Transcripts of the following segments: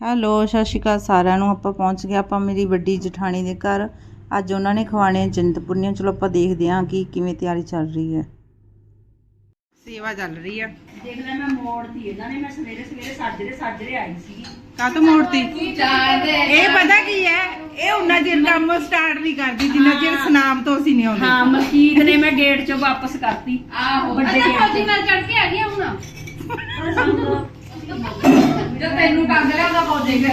Hello ਸਤਿ ਸ਼੍ਰੀ ਅਕਾਲ ਸਾਰਿਆਂ ਨੂੰ। ਆਪਾਂ ਪਹੁੰਚ ਗਏ ਆਪਾਂ ਮੇਰੀ ਵੱਡੀ ਜਠਾਣੀ ਦੇ ਘਰ। ਅੱਜ ਉਹਨਾਂ ਨੇ ਖਵਾਣੇ ਚਿੰਤਪੁਰਨੀਆਂ ਚਲੋ ਆਪਾਂ ਦੇਖਦੇ ਹਾਂ ਕਿ ਕਿਵੇਂ ਤਿਆਰੀ ਚੱਲ ਰਹੀ ਹੈ। ਸੇਵਾ ਚੱਲ ਰਹੀ ਆ। ਦੇਖ ਲੈ ਮੈਂ ਮੋੜਤੀ ਇਹਨਾਂ ਨੇ। ਮੈਂ ਸਵੇਰੇ ਸਵੇਰੇ ਸਾਜਰੇ ਸਾਜਰੇ ਆਈ ਸੀ ਕਾਹਤੋਂ ਮੋੜਤੀ? ਇਹ ਪਤਾ ਕੀ ਹੈ? ਇਹ ਉਹਨਾਂ ਚਿਰ ਕੰਮ ਸਟਾਰਟ ਨਹੀਂ ਕਰਦੀ ਜਿੰਨਾ ਚਿਰ ਸਨਾਮ ਤੋਂ ਅਸੀਂ ਨਹੀਂ ਆਉਂਦੇ। ਹਾਂ ਮਲਕੀਤ ਨੇ ਮੈਂ ਗੇਟ ਚੋਂ ਵਾਪਸ ਕਰਤੀ। ਆਹੋ ਵੱਡੇ ਗੇਟ ਫੌਜੀ ਨਾਲ ਚੜ ਕੇ ਆ ਗਿਆ ਹੁਣ। ਜੇ ਤੈਨੂੰ ਟੰਗ ਲਿਆ ਉਹਦਾ ਫੌਜੀ ਫਿਰ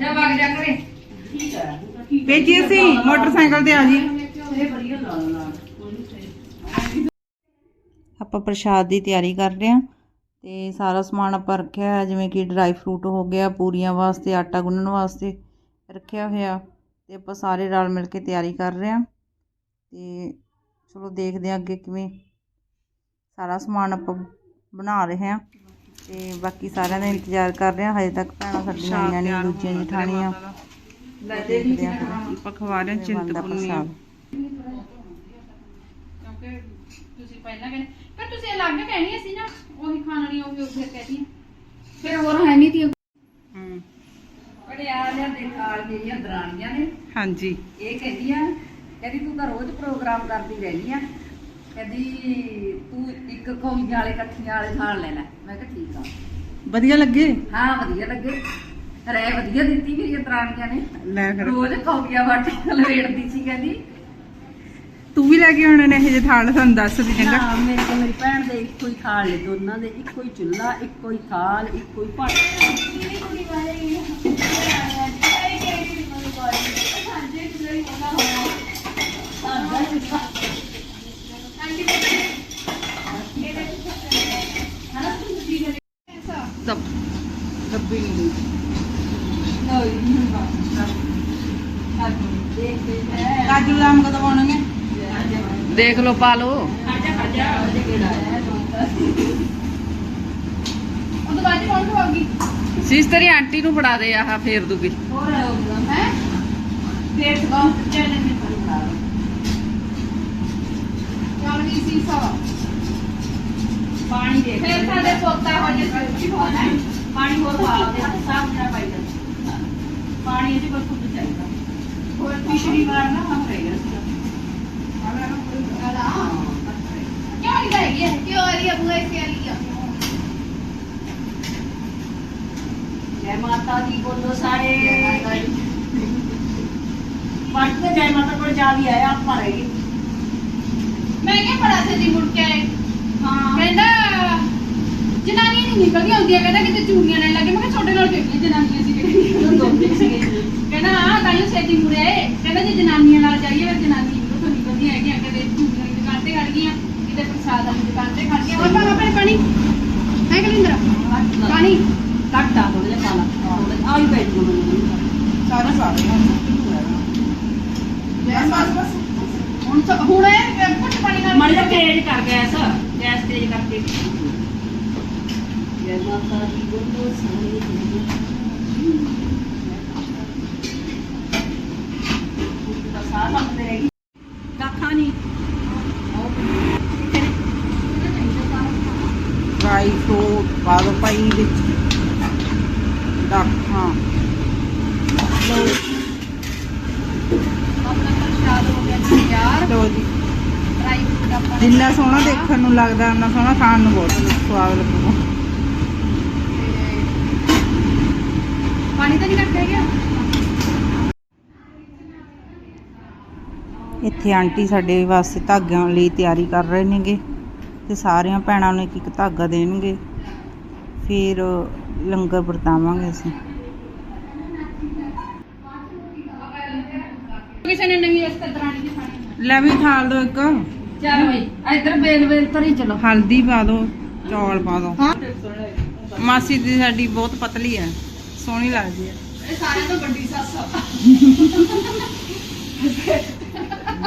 ਜਾ ਵਗ ਜਾ ਕਰੇ। ਠੀਕ ਅਸੀਂ, ਮੋਟਰਸਾਈਕਲ ਤੇ ਆ ਜੀ। ਆਪਾਂ ਪ੍ਰਸ਼ਾਦ ਦੀ ਤਿਆਰੀ ਕਰ ਰਹੇ ਹਾਂ ਤੇ ਸਾਰਾ ਸਮਾਨ ਆਪਾਂ ਰੱਖਿਆ ਹੋਇਆ, ਜਿਵੇਂ ਕਿ ਡਰਾਈ ਫਰੂਟ ਹੋ ਗਿਆ, ਪੂਰੀਆਂ ਵਾਸਤੇ, ਆਟਾ ਗੁੰਨਣ ਵਾਸਤੇ ਰੱਖਿਆ ਹੋਇਆ। ਤੇ ਆਪਾਂ ਸਾਰੇ ਰਲ ਮਿਲ ਕੇ ਤਿਆਰੀ ਕਰ ਰਹੇ ਹਾਂ। ਤੇ ਚਲੋ ਦੇਖਦੇ ਹਾਂ ਅੱਗੇ ਕਿਵੇਂ ਸਾਰਾ ਸਮਾਨ ਆਪਾਂ ਬਣਾ ਰਹੇ ਹਾਂ। ਤੇ ਬਾਕੀ ਸਾਰਿਆਂ ਦਾ ਇੰਤਜ਼ਾਰ ਕਰ ਰਹੇ ਹਾਂ ਹਜੇ ਤੱਕ ਭੈਣਾਂ ਸਾਡੀਆਂ ਆਈਆਂ ਨਹੀਂ ਦੂਜੀਆਂ ਜਠਾਣੀਆਂ ਦੇਖਦੇ ਹਾਂ ਆਪਾਂ ਖਵਾ ਰਹੇ ਹਾਂ ਚਿੰਤਪੁਰਨੀ ਕਿਉਂਕਿ ਤੁਸੀਂ ਪਹਿਲਾਂ ਕਹਿੰਦੇ ਪਰ ਤੁਸੀਂ ਅਲੱਗ ਕਹਿਣੀ ਸੀ ਨਾ ਉਹੀ ਖਾਣੀ ਉਹ ਵੀ ਫਿਰ ਕਹਤੀ ਫਿਰ ਹੋਰ ਹੈ ਨਹੀਂ ਤੀ। ਹੂੰ। ਪੜਿਆਲਿਆਂ ਦੇ ਨਾਲ ਮੇਰੀਆਂ ਦਰਾਣੀਆਂ ਨੇ। ਹਾਂਜੀ। ਇਹ ਕਹਿੰਦੀਆਂ ਕਹਿੰਦੀ ਤੂੰ ਤਾਂ ਰੋਜ਼ ਪ੍ਰੋਗਰਾਮ ਕਰਦੀ ਰਹਿੰਦੀ ਆ। ਕਹਿੰਦੀ ਤੂੰ ਇੱਕ ਕੌਲੀਆਂ ਵਾਲੇ ਇਕੱਠੀਆਂ ਵਾਲੇ ਥਾਲ ਲੈ ਲੈ। ਮੈਂ ਕਿਹਾ ਠੀਕ ਆ। ਵਧੀਆ ਲੱਗੇ? ਹਾਂ ਵਧੀਆ ਲੱਗੇ। ਰਹਿ ਵਧੀਆ ਦਿੱਤੀ ਮੇਰੀਆਂ ਦਰਾਣੀਆਂ ਨੇ। ਲੈ ਫਿਰ। ਰੋਜ਼ ਕੌਲੀਆਂ ਵੱਟ ਲਵੇੜਦੀ ਸੀ ਕਹਿੰਦੀ। ਤੂੰ ਵੀ ਲੈ ਕੇ ਆਉਣੇ ਨੇ ਇਹ ਜੇ ਥਾਲ ਸਾਨੂੰ ਦੱਸ ਦੀ ਚੰਗਾ। ਹਾਂ ਮੇਰੇ ਤੇ ਮੇਰੀ ਭੈਣ ਦੇ ਇੱਕੋ ਹੀ ਥਾਲ ਨੇ ਦੋਨਾਂ ਦੇ ਇੱਕੋ ਹੀ ਚੁੱਲ੍ਹਾ ਇੱਕੋ ਹੀ ਥਾਲ ਇੱਕੋ ਹੀ ਭਾਂਡਾ। ਸਭ ਡੱਬੀ ਨਹੀਂ ਕਾਜੂ ਬਦਾਮ ਕਦੋਂ ਪਾਉਣਗੇ? ਦੇਖ ਲਓ ਪਾ ਲਓ। ਉਹ ਤੋਂ ਬਾਅਦ ਕੌਣ ਖਵਾਉਗੀ ਸੀਸ ਤੇਰੀ ਆਂਟੀ ਨੂੰ ਫੜਾ ਦੇ ਆਹ ਫੇਰ ਦੂਗੀ ਹੈ? ਫੇਰ ਚੈਨਲ ਨੇ ਚੱਲ ਵੀ ਸੀ ਸੋ ਪਾਣੀ ਦੇ ਫੇਰ ਸਾਡੇ ਪੋਤਾ ਹੋ ਜੇ ਸੱਚੀ ਹੋਣਾ ਪਾਣੀ ਹੋਰ ਪਾ ਦੇ ਸਾਫ਼ ਜਰਾ ਪਾਈ ਦੇ ਪਾਣੀ ਇਹਦੇ ਕੋਲ ਖੁਦ ਚਾਹੀਦਾ ਹੋਰ ਪਿਛਲੀ ਵਾਰ ਨਾ ਹਮ ਰਹਿ ਗਿਆ ਸੀ ਕਿਉਂ ਨਹੀਂ ਕਹੇਗੀ ਕਿਉਂ ਆ ਰਹੀ ਹੈ ਬੁਆ ਇੱਥੇ ਆ ਰਹੀ ਹੈ ਜੈ ਮਾਤਾ ਦੀ ਬੋਲੋ ਸਾਰੇ ਪੱਟ ਕੇ ਜੈ ਮਾਤਾ ਕੋਲ ਜਾ ਵੀ ਆਇਆ ਆਪਾਂ ਰਹਿ ਗਏ ਮੈਂ ਕਿਹਾ ਬੜਾ ਦੀ ਮੁੜ ਕੇ ਆਏ। ਹਾਂ। ਕਹਿੰਦਾ ਜਨਾਨੀਆਂ ਨਹੀਂ ਨਿਕਲਦੀਆਂ ਹੁੰਦੀਆਂ ਕਹਿੰਦਾ ਕਿਤੇ ਚੂੜੀਆਂ ਲੈਣ ਲੱਗੇ। ਮੈਂ ਕਿਹਾ ਛੋਟੇ ਨਾਲ ਕਿਹੜੀਆਂ ਜਨਾਨੀਆਂ ਸੀ ਉਹ ਦੋਨੇ ਸੀਗੇ ਕਹਿੰਦਾ ਹਾਂ ਤਾਂ ਹੀ ਛੇਤੀ ਮੁੜਿਆ ਏ ਕਹਿੰਦਾ ਜੇ ਜਨਾਨੀਆਂ ਨਾਲ ਜਾਈਏ ਫਿਰ ਜਨਾਨੀ ਨੂੰ ਤੋਂ ਨਿਕਲਦੀਆਂ ਹੈਗੀਆਂ। ਕਦੇ ਚੂੜੀਆਂ ਦੀ ਦੁਕਾਨ ਤੇ ਖੜ ਗਈਆਂ। ਕਿਤੇ ਪ੍ਰਸਾਦ ਵਾਲੀ ਦੁਕਾਨ ਤੇ ਖੜ ਗਈਆਂ। ਹੋਰ ਪਾਣਾ ਆਪਣੇ ਪਾਣੀ। ਹੈ ਕਲਿੰਦਰ ਪਾਣੀ। ਕੱਟ ਥੋੜਾ ਜਿਹਾ ਪਾਲਾ ਆਈ ਬੈਠ ਗੋ ਸਾਰੇ ਸਾਰੇ ਹੁਣ ਤਾਂ- ਹੁਣ ਇਹ ਘੁੱਟ ਪਾਣੀ ਨਾਲ ਮੜ ਜਾ ਤੇਜ਼ ਕਰ ਗੈਸ ਗੈਸ ਤੇਜ਼ ਕਰਕੇ ਜੈ ਮਾਤਾ ਦੀ ਬੋਲੋ ਸਾਰੇ ਸਾਹ ਲੰਮਦੇ ਰਹੀ ਕੱਖਾਂ ਨਹੀਂ ਡਰਾਈ ਫਰੂਟ ਜਿੰਨਾ ਸੋਹਣਾ ਦੇਖਣ ਨੂੰ ਲੱਗਦਾ ਉਹਨਾਂ ਸੋਹਣਾ ਖਾਣ ਨੂੰ ਬਹੁਤ ਸਵਾਦ ਲੱਗੂਗਾ। ਪਾਣੀ ਤਾਂ ਨਹੀਂ ਘੱਟ ਰਹਿ ਗਿਆ ਇੱਥੇ ਆਂਟੀ ਸਾਡੇ ਵਾਸਤੇ ਧਾਗਿਆਂ ਲਈ ਤਿਆਰੀ ਕਰ ਰਹੇ ਨੇਗੇ ਤੇ ਸਾਰੀਆਂ ਭੈਣਾਂ ਨੂੰ ਇੱਕ ਇੱਕ ਧਾਗਾ ਦੇਣਗੇ। ਫਿਰ ਲੰਗਰ ਵਰਤਾਵਾਂਗੇ ਅਸੀਂ। ਕਿਸੇ ਨੇ ਨਵੀਂ ਰਸਤਾ ਦਰਾਣੀ ਦੀ ਖਾਣੀ। ਲੈ ਵੀ ਥਾਲ ਦੋ ਇੱਕ। ਚੱਲ ਬਈ ਇੱਧਰ ਬੇਲ ਬੇਲ ਤਰੀ ਚਲੋ। ਹਲਦੀ ਪਾ ਦੋ ਚੌਲ ਪਾ ਦੋ। ਮਾਸੀ ਦੀ ਸਾਡੀ ਬਹੁਤ ਪਤਲੀ ਹੈ ਸੋਹਣੀ ਲੱਗਦੀ ਹੈ। ਇਹ ਸਾਰੇ ਤੋਂ ਵੱਡੀ ਸੱਸ ਆ।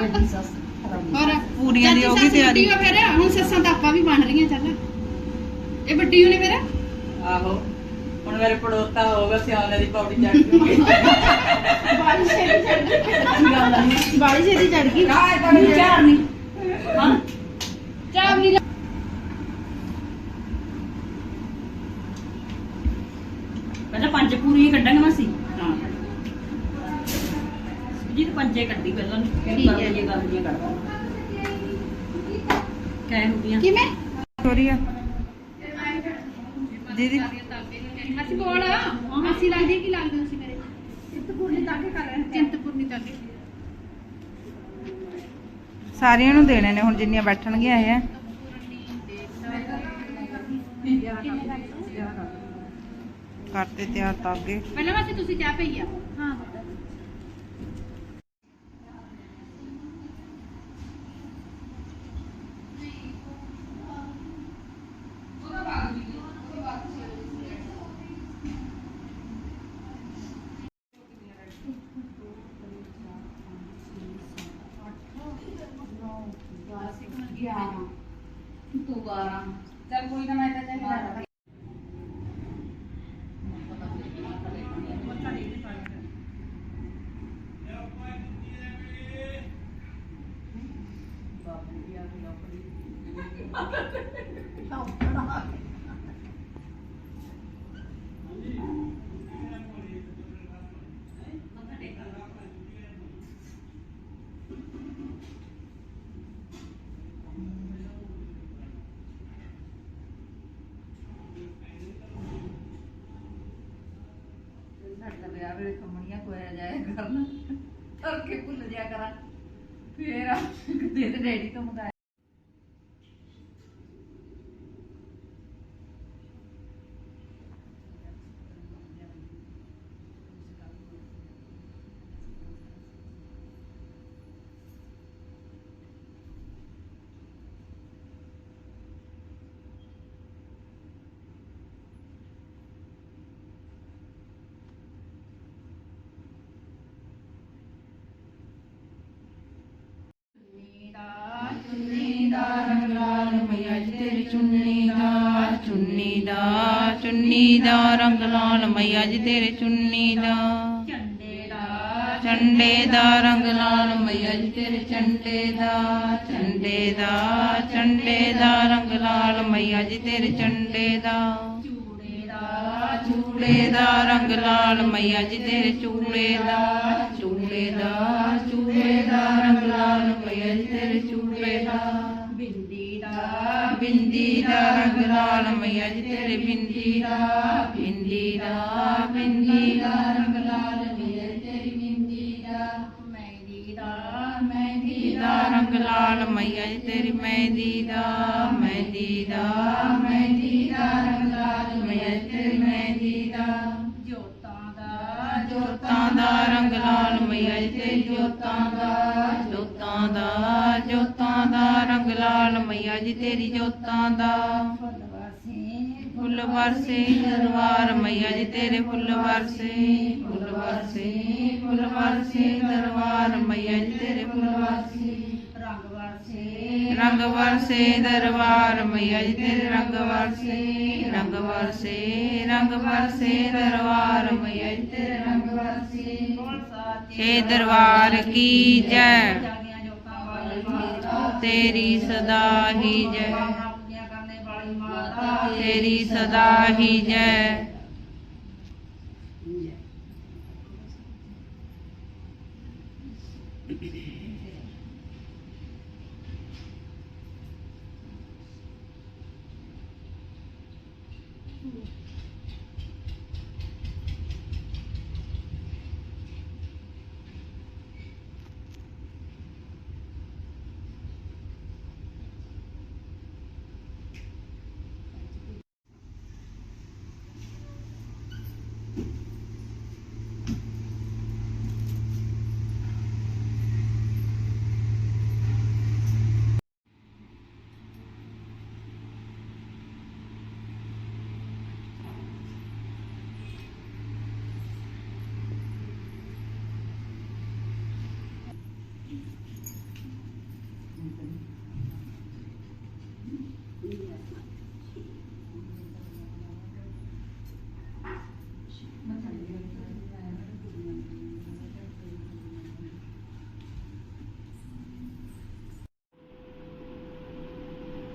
ਵੱਡੀ ਸੱਸ ਹੋਰ ਪੂਰੀਆਂ ਦੀ ਹੋ ਗਈ ਤਿਆਰੀ। ਫਿਰ ਹੁਣ ਸੱਸਾਂ ਤਾਂ ਆਪਾਂ ਵੀ ਬਣ ਰਹੀਆਂ ਚੱਲ। ਇਹ ਵੱਡੀ ਹੋਣੀ ਫਿਰ? ਆਹੋ ਹੁਣ ਮੇਰੇ ਪੜੋਤਾ ਹੋਗਾ ਸਿਆਲੇ ਦੀ ਪੌੜੀ ਚੜ ਗਈ ਬਾਲੀ ਛੇਤੀ ਚੜ ਗਈ ਬਾਲੀ ਛੇਤੀ ਚੜ ਗਈ। ਚਾਰ ਨਹੀਂ। ਹਾਂ ਚਾਹ ਵੀ ਪਹਿਲਾਂ ਪੰਜ ਪੂਰੀਆਂ ਕੱਢਾਂਗੇ ਮਾਸੀ। ਹਾਂ। ਜੀ ਪੰਜੇ ਕੱਢੀ ਪਹਿਲਾਂ ਠੀਕ ਹੈ। ਪਰਲੀਆਂ ਕਰਦੀਆਂ ਕੱਢਦਾ ਕਹਿ ਹੋ ਗਈਆਂ ਕਿਵੇਂ? ਸੋਰੀ ਆ। ਦੀਦੀ। ਅਸੀਂ ਕੋਲ ਅਸੀਂ ਲੱਗਦੀ ਕੀ ਲੱਗਦੇ ਤੁਸੀਂ ਮੇਰੇ? ਚਿੰਤਪੁਰਨੀ ਤੱਕ ਕਰ ਰਹੇ ਚਿੰਤਪੁਰਨੀ ਤੱਕ। ਸਾਰਿਆਂ ਨੂੰ ਦੇਣੇ ਨੇ ਹੁਣ ਜਿੰਨੀਆਂ ਬੈਠਣਗੀਆਂ ਇਹ ਕਰਤੇ ਤਿਆਰ ਤਾਗੇ ਪਹਿਲਾਂ ਵਾਸਤੇ ਤੁਸੀਂ ਚਾਹ ਪਈ ਆ। ਹਾਂ ਤੂੰ ਬਾਰਾਂ ਚੱਲ ਕੋਈ ਨਾ ਮੈਂ ਤਾਂ ਚੱਲ ਸਾਡਾ ਵਿਆਹ ਵੇਲੇ ਖਮਣੀਆਂ ਕੋਇਆ ਜਾਇਆ ਕਰਨ। ਕਰਕੇ ਭੁੱਲ ਜਿਆ ਕਰਾਂ। ਫੇਰ ਕਿਤੇ ਡੈਡੀ ਤੋਂ ਮੰਗਾਇਆ ਚੁੰਨੀ ਦਾ ਰੰਗ ਲਾਲ ਮਈਆ ਜੀ ਤੇਰੀ ਚੁੰਨੀ ਦਾ ਚੁੰਨੀ ਦਾ ਚੁੰਨੀ ਦਾ ਰੰਗ ਲਾਲ ਮਈਆ ਜੀ ਤੇਰੇ ਚੁੰਨੀ ਦਾ ਝੰਡੇ ਦਾ ਚੰਡੇ ਦਾ ਰੰਗ ਲਾਲ ਮਈਆ ਜੀ ਤੇਰੇ ਚੰਡੇ ਦਾ ਚੰਡੇ ਦਾ ਚੰਡੇ ਦਾ ਰੰਗ ਲਾਲ ਮਈਆ ਜੀ ਤੇਰੇ ਚੰਡੇ ਦਾ ਚੂੜੇ ਦਾ ਚੂੜੇ ਦਾ ਰੰਗ ਲਾਲ ਮਈਆ ਜੀ ਤੇਰੇ ਚੂੜੇ ਦਾ ਚੂੜੇ ਦਾ ਚੂੜੇ ਦਾ ਰੰਗ ਲਾਲ ਮਈਆ ਜੀ ਤੇਰੇ ਚੂੜੇ ਦਾ ਦਾ ਬਿੰਦੀ ਦਾ ਰੰਗ ਲਾਲ ਮਈਆ ਜੀ ਤੇਰੇ ਬਿੰਦੀ ਦਾ ਬਿੰਦੀ ਦਾ ਬਿੰਦੀ ਦਾ ਰੰਗ ਲਾਲ ਮਈਆ ਜੀ ਤੇਰੀ ਬਿੰਦੀ ਦਾ। ਮਹਿੰਦੀ ਦਾ ਮਹਿੰਦੀ ਦਾ ਰੰਗ ਲਾਲ ਤੇਰੀ ਮਹਿੰਦੀ ਦਾ ਮਹਿੰਦੀ ਦਾ, ਮਹਿੰਦੀ ਰੰਗ ਲਾਲ ਤੇਰੀ ਮਹਿੰਦੀ ਦਾ। ਜੋਤਾਂ ਦਾ ਜੋਤਾਂ ਦਾ ਰੰਗ ਲਾਲ ਮਈਆ ਜੀ ਤੇਰੀ ਜੋਤਾਂ ਦਾ ਜੋਤਾਂ ਦਾ ਜੋਤਾਂ ਦਾ ਮਈਆ ਜੀ ਤੇਰੀ ਜੋਤਾਂ ਦਾ। ਫੁੱਲ ਵਰਸੇ ਦਰਬਾਰ ਮਈਆ ਜੀ ਤੇਰੇ ਫੁੱਲ ਵਰਸੇ ਫੁੱਲ ਵਰਸੇ ਫੁੱਲ ਵਰਸੇ ਦਰਬਾਰ ਮਈਆ ਜੀ ਤੇਰੇ ਫੁੱਲ ਵਰਸੇ ਰੰਗ ਵਰਸੇ ਰੰਗ ਵਰਸੇ ਦਰਬਾਰ ਮਈਆ ਜੀ ਤੇਰੇ ਰੰਗ ਵਰਸੇ ਰੰਗ ਵਰਸੇ ਰੰਗ ਵਰਸੇ ਦਰਬਾਰ ਮਈਆ ਜੀ ਤੇਰੇ ਰੰਗ ਵਰਸੇ ਏ ਦਰਬਾਰ ਕੀ ਜੈ ਜਾਗੀਆਂ ਜੋਤਾਂ ਵਾਲੀ ਮਾਤਾ ਤੇਰੀ ਸਦਾ ਹੀ ਜੈ। ਤੇਰੀ ਸਦਾ ਹੀ ਜੈ।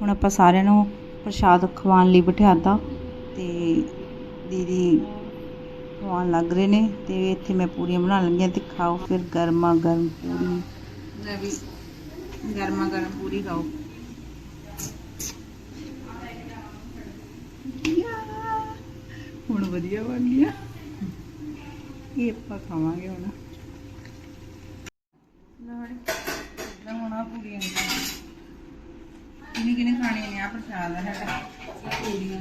ਹੁਣ ਆਪਾਂ ਸਾਰਿਆਂ ਨੂੰ ਪ੍ਰਸ਼ਾਦ ਖਵਾਉਣ ਲਈ ਬਿਠਾਤਾ ਤੇ ਦੀਦੀ ਖਵਾਉਣ ਲੱਗ ਰਹੇ ਨੇ ਤੇ ਇੱਥੇ ਮੈਂ ਪੂਰੀਆਂ ਲੱਗੀ ਹਾਂ ਤੇ ਖਾਓ ਫਿਰ ਗਰਮਾ ਗਰਮ ਪੂਰੀ ਲੈ ਵੀ ਗਰਮਾ ਗਰਮ ਪੂਰੀ ਖਾਓ। ਹੁਣ ਵਧੀਆ ਬਣ ਗਿਆ। ਇਹ ਆਪਾਂ ਖਾਵਾਂਗੇ ਹੁਣ। ਲੜ ਇਦਾਂ ਹੋਣਾ ਪੂਰੀਆਂ ਨੇ। ਕਿਨੇ ਕਿਨੇ ਖਾਣੇ ਨੇ ਆ ਪ੍ਰਸ਼ਾਦ ਹੈ ਸਾਡਾ। ਪੂਰੀਆਂ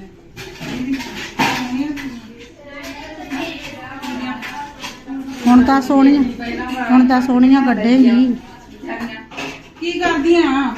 ਹੁਣ ਤਾਂ ਸੋਹਣੀਆਂ ਹੁਣ ਤਾਂ ਸੋਹਣੀਆਂ ਕੱਢੇਗੀ ਕੀ ਕਰਦੀਆਂ?